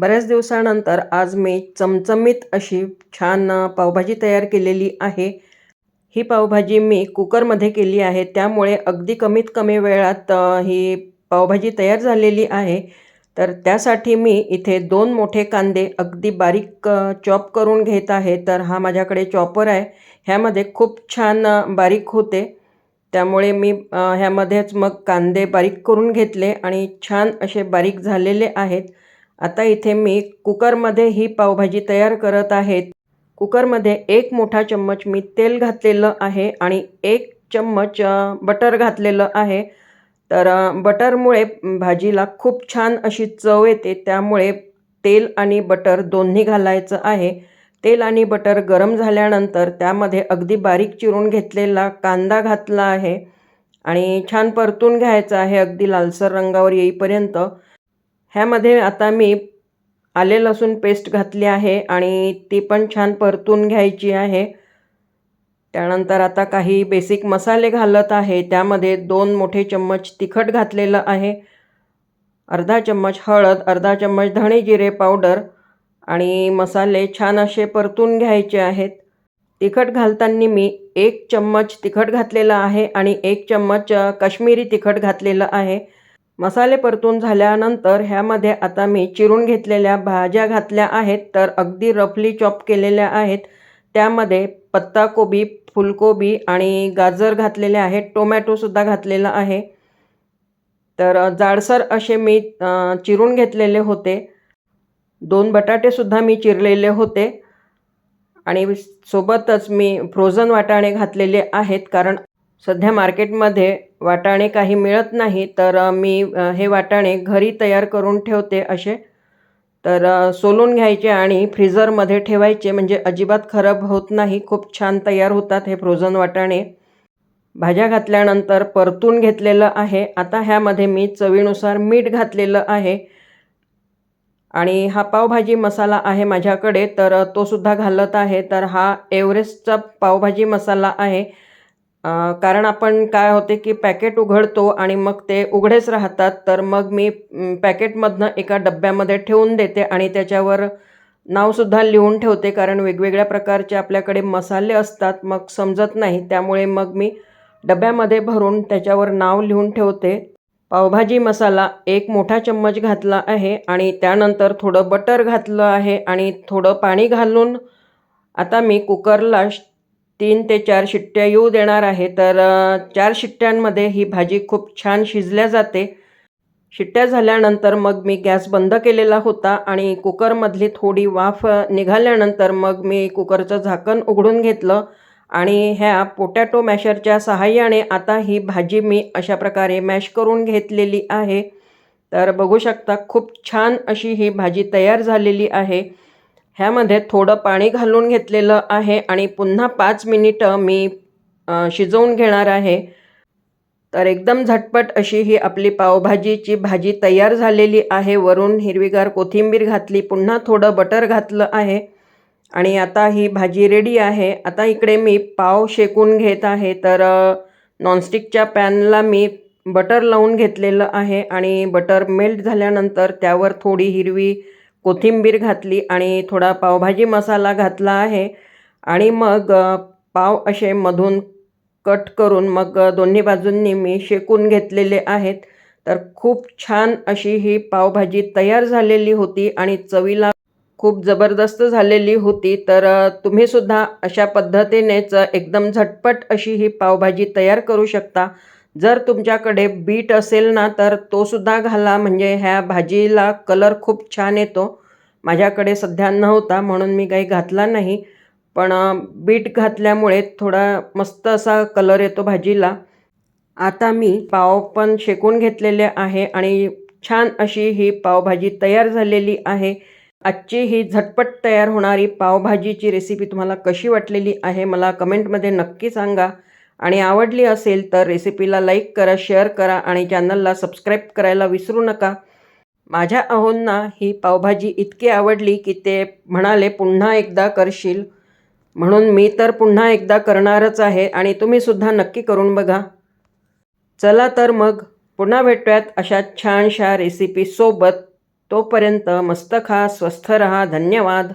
बऱ्याच दिवसानंतर आज मी चमचमीत अशी छान पावभाजी तयार केलेली आहे. ही पावभाजी मी कुकरमध्ये केली आहे. त्यामुळे अगदी कमीत कमी वेळात ही पावभाजी तयार झालेली आहे. तर त्यासाठी मी इथे दोन मोठे कांदे अगदी बारीक चॉप करून घेत आहे. तर हा माझ्याकडे चॉपर आहे. ह्यामध्ये खूप छान बारीक होते. त्यामुळे मी ह्यामध्येच मग कांदे बारीक करून घेतले आणि छान असे बारीक झालेले आहेत. आता इथे मी कुकरमध्ये ही पावभाजी तयार करत आहेत कुकरमध्ये एक मोठा चम्मच मी तेल घातलेलं आहे आणि एक चम्मच बटर घातलेलं आहे. तर बटरमुळे भाजीला खूप छान अशी चव येते. त्यामुळे तेल आणि बटर दोन्ही घालायचं आहे. तेल आणि बटर गरम झाल्यानंतर त्यामध्ये अगदी बारीक चिरून घेतलेला कांदा घातला आहे. आणि छान परतून घ्यायचा आहे अगदी लालसर रंगावर येईपर्यंत. ह्यामध्ये आता मी आले लसूण पेस्ट घातली आहे आणि ती पण छान परतून घ्यायची आहे. त्यानंतर आता काही बेसिक मसाले घालत आहे. त्यामध्ये दोन मोठे चम्मच तिखट घातलेलं आहे. अर्धा चम्मच हळद अर्धा चम्मच धणे जिरे पावडर आणि मसाले छान असे परतून घ्यायचे आहेत. तिखट घालताना मी एक चम्मच तिखट घातलेलं आहे आणि एक चम्मच अ, काश्मीरी तिखट घातलेलं आहे. मसाले परतून झाल्यानंतर ह्यामध्ये आता मी चिरून घेतलेल्या भाज्या घातल्या आहेत तर अगदी रफली चॉप केलेल्या आहेत. त्यामध्ये पत्ताकोबी फुलकोबी आणि गाजर घातलेले आहेत. टोमॅटोसुद्धा घातलेला आहे. तर जाडसर असे मी चिरून घेतलेले होते. दोन बटाटेसुद्धा मी चिरलेले होते. आणि सोबतच मी फ्रोझन वाटाणे घातलेले आहेत कारण सध्या मार्केटमध्ये वाटाणे काही मिळत नाही तर मी हे वाटाणे घरी तयार करून ठेवते असे. तर सोलून घ्यायचे आणि फ्रीझरमध्ये ठेवायचे म्हणजे अजिबात खराब होत नाही खूप छान तयार होतात हे फ्रोझन वाटाणे. भाज्या घातल्यानंतर परतून घेतलेलं आहे. आता ह्यामध्ये मी चवीनुसार मीठ घातलेलं आहे. आणि हा पावभाजी मसाला आहे माझ्याकडे तर तो सुद्धा घालत आहे. तर हा एव्हरेस्टचा पावभाजी मसाला आहे. कारण आपण काय होते की पॅकेट उघडतो आणि मग ते उघडेच राहतात तर मग मी पॅकेटमधनं एका डब्यामध्ये ठेवून देते आणि त्याच्यावर नावसुद्धा लिहून ठेवते कारण वेगवेगळ्या प्रकारचे आपल्याकडे मसाले असतात मग समजत नाही त्यामुळे मग मी डब्यामध्ये भरून त्याच्यावर नाव लिहून ठेवते. पावभाजी मसाला एक मोठा चम्मच घातला आहे आणि त्यानंतर थोडं बटर घातलं आहे आणि थोडं पाणी घालून आता मी कुकरला तीन ते चार शिट्ट्या येऊ देणार आहे. तर चार शिट्ट्यांमध्ये ही भाजी खूप छान शिजल्या जाते. शिट्ट्या झाल्यानंतर मग मी गॅस बंद केलेला होता आणि कुकरमधली थोडी वाफ निघाल्यानंतर मग मी कुकरचं झाकण उघडून घेतलं आणि ह्या पोटॅटो मॅशरच्या सहाय्याने आता ही भाजी मी अशा प्रकारे मॅश करून घेतलेली आहे. तर बघू शकता खूप छान अशी ही भाजी तयार झालेली आहे. ह्यामध्ये थोडं पाणी घालून घेतलेलं आहे आणि पुन्हा पाच मिनिटं मी शिजवून घेणार आहे. तर एकदम झटपट अशी ही आपली पावभाजीची भाजी तयार झालेली आहे. वरून हिरवीगार कोथिंबीर घातली पुन्हा थोडं बटर घातलं आहे. आणि आता ही भाजी रेडी आहे. आता इकडे मी पाव शेकून घेत आहे. तर नॉनस्टिकच्या पॅनला मी बटर लावून घेतलेलं आहे आणि बटर मेल्ट झाल्यानंतर त्यावर थोडी हिरवी कोथिंबीर घातली आणि थोडा पावभाजी मसाला घातला आहे. आणि मग पाव असे मधून कट करून मग दोन्ही बाजूंनी मी शेकून घेतलेले आहेत. तर खूप छान अशी ही पावभाजी तयार झालेली होती आणि चवीला खूप जबरदस्त झालेली होती. तर तुम्हीसुद्धा अशा पद्धतीनेच एकदम झटपट अशी ही पावभाजी तयार करू शकता. जर तुमच्याकडे बीट असेल ना तर तोसुद्धा घाला. म्हणजे ह्या भाजीला कलर खूप छान येतो. माझ्याकडे सध्या नव्हता म्हणून मी काही घातला नाही. पण बीट घातल्यामुळे थोडा मस्त असा कलर येतो भाजीला. आता मी पाव पण शेकून घेतलेले आहे आणि छान अशी ही पावभाजी तयार झालेली आहे. आजची ही झटपट तयार होणारी पावभाजीची रेसिपी तुम्हाला कशी वाटलेली आहे मला कमेंटमध्ये नक्की सांगा. आणि आवडली असेल तर रेसिपीला लाईक करा शेअर करा आणि चॅनलला सबस्क्राईब करायला विसरू नका. माझ्या अहोंना ही पावभाजी इतकी आवडली की ते म्हणाले पुन्हा एकदा करशील? म्हणून मी तर पुन्हा एकदा करणारच आहे आणि तुम्हीसुद्धा नक्की करून बघा. चला तर मग पुन्हा भेटूयात अशा छानशा रेसिपीसोबत तोपर्यंत मस्त खा स्वस्थ रहा. धन्यवाद.